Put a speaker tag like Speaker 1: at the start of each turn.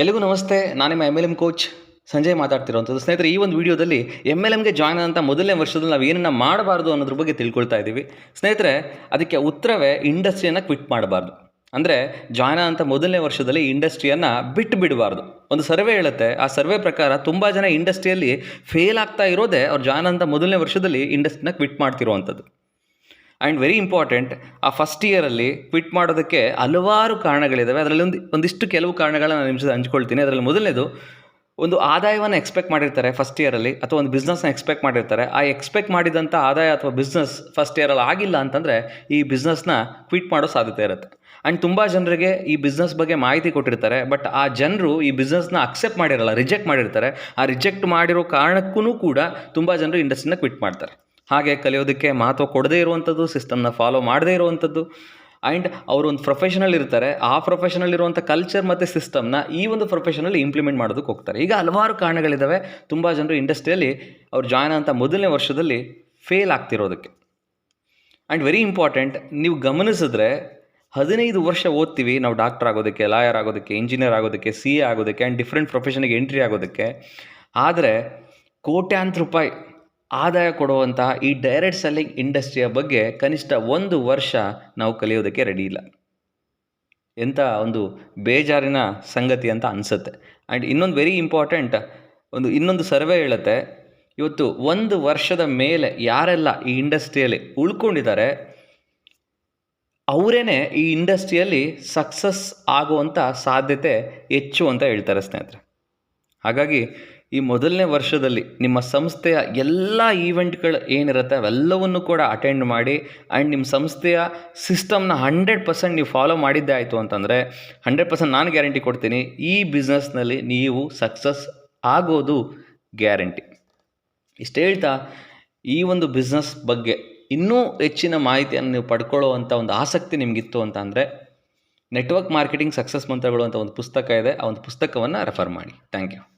Speaker 1: ಎಲ್ಲಿಗೂ ನಮಸ್ತೆ. ನಾನು ನಿಮ್ಮ M L M coach Sanjay ಮಾತಾಡ್ತಿರೋವಂಥದ್ದು ಸ್ನೇಹಿತರೆ, ಈ ಒಂದು ವಿಡಿಯೋದಲ್ಲಿ ಎಂ ಎಲ್ ಎಮ್ಗೆ ಜಾಯ್ನ್ ಆದಂಥ ಮೊದಲನೇ ವರ್ಷದಲ್ಲಿ ನಾವು ಏನನ್ನ ಮಾಡಬಾರ್ದು ಅನ್ನೋದ್ರ ಬಗ್ಗೆ ತಿಳ್ಕೊಳ್ತಾ ಇದ್ದೀವಿ. ಸ್ನೇಹಿತರೆ, ಅದಕ್ಕೆ ಉತ್ತರವೇ ಇಂಡಸ್ಟ್ರಿಯನ್ನು ಕ್ವಿಟ್ ಮಾಡಬಾರ್ದು. ಅಂದರೆ ಜಾಯ್ನ್ ಆದಂಥ ಮೊದಲನೇ ವರ್ಷದಲ್ಲಿ ಇಂಡಸ್ಟ್ರಿಯನ್ನು ಬಿಟ್ಟು ಬಿಡಬಾರ್ದು. ಒಂದು ಸರ್ವೆ ಹೇಳುತ್ತೆ, ಆ ಸರ್ವೆ ಪ್ರಕಾರ ತುಂಬ ಜನ ಇಂಡಸ್ಟ್ರಿಯಲ್ಲಿ ಫೇಲ್ ಆಗ್ತಾ ಇರೋದೇ ಅವ್ರು ಜಾಯ್ನ್ ಆದಂಥ ಮೊದಲನೇ ವರ್ಷದಲ್ಲಿ ಇಂಡಸ್ಟ್ರಿನ ಕ್ವಿಟ್ ಮಾಡ್ತಿರೋವಂಥದ್ದು ಆ್ಯಂಡ್ ವೆರಿ ಇಂಪಾರ್ಟೆಂಟ್ ಆ ಫಸ್ಟ್ ಇಯರಲ್ಲಿ ಕ್ವಿಟ್ ಮಾಡೋದಕ್ಕೆ ಹಲವಾರು ಕಾರಣಗಳಿದ್ದಾವೆ ಅದರಲ್ಲಿ ಒಂದು, ಒಂದಿಷ್ಟು ಕೆಲವು ಕಾರಣಗಳನ್ನ ನಾನು ನಿಮಿಷದ ಹಂಚ್ಕೊಳ್ತೀನಿ. ಅದರಲ್ಲಿ ಮೊದಲನೇದು, ಒಂದು ಆದಾಯವನ್ನು ಎಕ್ಸ್ಪೆಕ್ಟ್ ಮಾಡಿರ್ತಾರೆ ಫಸ್ಟ್ ಇಯರಲ್ಲಿ ಅಥವಾ ಒಂದು ಬಿಸ್ನೆಸ್ನ ಎಕ್ಸ್ಪೆಕ್ಟ್ ಮಾಡಿರ್ತಾರೆ. ಆ ಎಕ್ಸ್ಪೆಕ್ಟ್ ಮಾಡಿದಂಥ ಆದಾಯ ಅಥವಾ ಬಿಸ್ನೆಸ್ ಫಸ್ಟ್ ಇಯರಲ್ಲಿ ಆಗಿಲ್ಲ ಅಂತಂದರೆ ಈ ಬಿಸ್ನೆಸ್ನ ಕ್ವಿಟ್ ಮಾಡೋ ಸಾಧ್ಯತೆ ಇರುತ್ತೆ. ಆ್ಯಂಡ್ ತುಂಬ ಜನರಿಗೆ ಈ ಬಿಸ್ನೆಸ್ ಬಗ್ಗೆ ಮಾಹಿತಿ ಕೊಟ್ಟಿರ್ತಾರೆ ಬಟ್ ಆ ಜನರು ಈ ಬಿಸ್ನೆಸ್ನ ಅಕ್ಸೆಪ್ಟ್ ಮಾಡಿರಲ್ಲ ರಿಜೆಕ್ಟ್ ಮಾಡಿರ್ತಾರೆ. ಆ ರಿಜೆಕ್ಟ್ ಮಾಡಿರೋ ಕಾರಣಕ್ಕೂ ಕೂಡ ತುಂಬ ಜನರು ಇಂಡಸ್ಟ್ರಿನ ಕ್ವಿಟ್ ಮಾಡ್ತಾರೆ. ಹಾಗೆ ಕಲಿಯೋದಕ್ಕೆ ಮಹತ್ವ ಕೊಡದೇ ಇರುವಂಥದ್ದು ಸಿಸ್ಟಮ್ನ ಫಾಲೋ ಮಾಡದೇ ಇರುವಂಥದ್ದು. ಆ್ಯಂಡ್ ಅವರು ಒಂದು ಪ್ರೊಫೆಷನಲ್ ಇರ್ತಾರೆ. ಆ ಪ್ರೊಫೆಷನಲ್ ಇರುವಂಥ ಕಲ್ಚರ್ ಮತ್ತು ಸಿಸ್ಟಮ್ನ ಈ ಒಂದು ಪ್ರೊಫೆಷನಲ್ಲಿ ಇಂಪ್ಲಿಮೆಂಟ್ ಮಾಡೋದಕ್ಕೆ ಹೋಗ್ತಾರೆ. ಈಗ ಹಲವಾರು ಕಾರಣಗಳಿದ್ದಾವೆ ತುಂಬ ಜನರು ಇಂಡಸ್ಟ್ರಿಯಲ್ಲಿ ಅವ್ರು ಜಾಯ್ನ್ ಅಂತ ಮೊದಲನೇ ವರ್ಷದಲ್ಲಿ ಫೇಲ್ ಆಗ್ತಿರೋದಕ್ಕೆ. ಆ್ಯಂಡ್ ವೆರಿ ಇಂಪಾರ್ಟೆಂಟ್ ನೀವು ಗಮನಿಸಿದ್ರೆ ಹದಿನೈದು ವರ್ಷ ಓದ್ತೀವಿ. ನಾವು ಡಾಕ್ಟರ್ ಆಗೋದಕ್ಕೆ ಲಾಯರ್ ಆಗೋದಕ್ಕೆ ಇಂಜಿನಿಯರ್ ಆಗೋದಕ್ಕೆ ಸಿ ಎ ಆಗೋದಕ್ಕೆ ಆ್ಯಂಡ್ ಡಿಫ್ರೆಂಟ್ ಪ್ರೊಫೆಷನ್ಗೆ ಎಂಟ್ರಿ ಆಗೋದಕ್ಕೆ. ಆದರೆ ಕೋಟ್ಯಾಂತರ ರೂಪಾಯಿ ಆದಾಯ ಕೊಡುವಂತಹ ಈ ಡೈರೆಕ್ಟ್ ಸೆಲ್ಲಿಂಗ್ ಇಂಡಸ್ಟ್ರಿಯ ಬಗ್ಗೆ ಕನಿಷ್ಠ ಒಂದು ವರ್ಷ ನಾವು ಕಲಿಯೋದಕ್ಕೆ ರೆಡಿ ಇಲ್ಲ. ಎಂಥ ಒಂದು ಬೇಜಾರಿನ ಸಂಗತಿ ಅಂತ ಅನಿಸುತ್ತೆ. ಆ್ಯಂಡ್ ಇನ್ನೊಂದು ವೆರಿ ಇಂಪಾರ್ಟೆಂಟ್ ಒಂದು ಇನ್ನೊಂದು ಸರ್ವೆ ಹೇಳುತ್ತೆ. ಇವತ್ತು ಒಂದು ವರ್ಷದ ಮೇಲೆ ಯಾರೆಲ್ಲ ಈ ಇಂಡಸ್ಟ್ರಿಯಲ್ಲಿ ಉಳ್ಕೊಂಡಿದ್ದಾರೆ ಅವರೇ ಈ ಇಂಡಸ್ಟ್ರಿಯಲ್ಲಿ ಸಕ್ಸಸ್ ಆಗುವಂಥ ಸಾಧ್ಯತೆ ಹೆಚ್ಚು ಅಂತ ಹೇಳ್ತಾರೆ ಸ್ನೇಹಿತರೆ. ಹಾಗಾಗಿ ಈ ಮೊದಲನೇ ವರ್ಷದಲ್ಲಿ ನಿಮ್ಮ ಸಂಸ್ಥೆಯ ಎಲ್ಲ ಈವೆಂಟ್ಗಳು ಏನಿರುತ್ತೆ ಅವೆಲ್ಲವನ್ನು ಕೂಡ ಅಟೆಂಡ್ ಮಾಡಿ ಆ್ಯಂಡ್ ನಿಮ್ಮ ಸಂಸ್ಥೆಯ ಸಿಸ್ಟಮ್ನ ಹಂಡ್ರೆಡ್ ಪರ್ಸೆಂಟ್ ನೀವು ಫಾಲೋ ಮಾಡಿದ್ದೇ ಆಯಿತು ಅಂತಂದರೆ ಹಂಡ್ರೆಡ್ ಪರ್ಸೆಂಟ್ ನಾನು ಗ್ಯಾರಂಟಿ ಕೊಡ್ತೀನಿ ಈ ಬಿಸ್ನೆಸ್ನಲ್ಲಿ ನೀವು ಸಕ್ಸಸ್ ಆಗೋದು ಗ್ಯಾರಂಟಿ ಇಷ್ಟು ಹೇಳ್ತಾ ಈ ಒಂದು ಬಿಸ್ನೆಸ್ ಬಗ್ಗೆ ಇನ್ನೂ ಹೆಚ್ಚಿನ ಮಾಹಿತಿಯನ್ನು ನೀವು ಪಡ್ಕೊಳ್ಳೋ ಅಂಥ ಒಂದು ಆಸಕ್ತಿ ನಿಮಗಿತ್ತು ಅಂತ ಅಂದರೆ ನೆಟ್ವರ್ಕ್ ಮಾರ್ಕೆಟಿಂಗ್ ಸಕ್ಸಸ್ ಮಂತ್ರಗಳು ಅಂತ ಒಂದು ಪುಸ್ತಕ ಇದೆ, ಆ ಒಂದು ಪುಸ್ತಕವನ್ನು ರೆಫರ್ ಮಾಡಿ. Thank you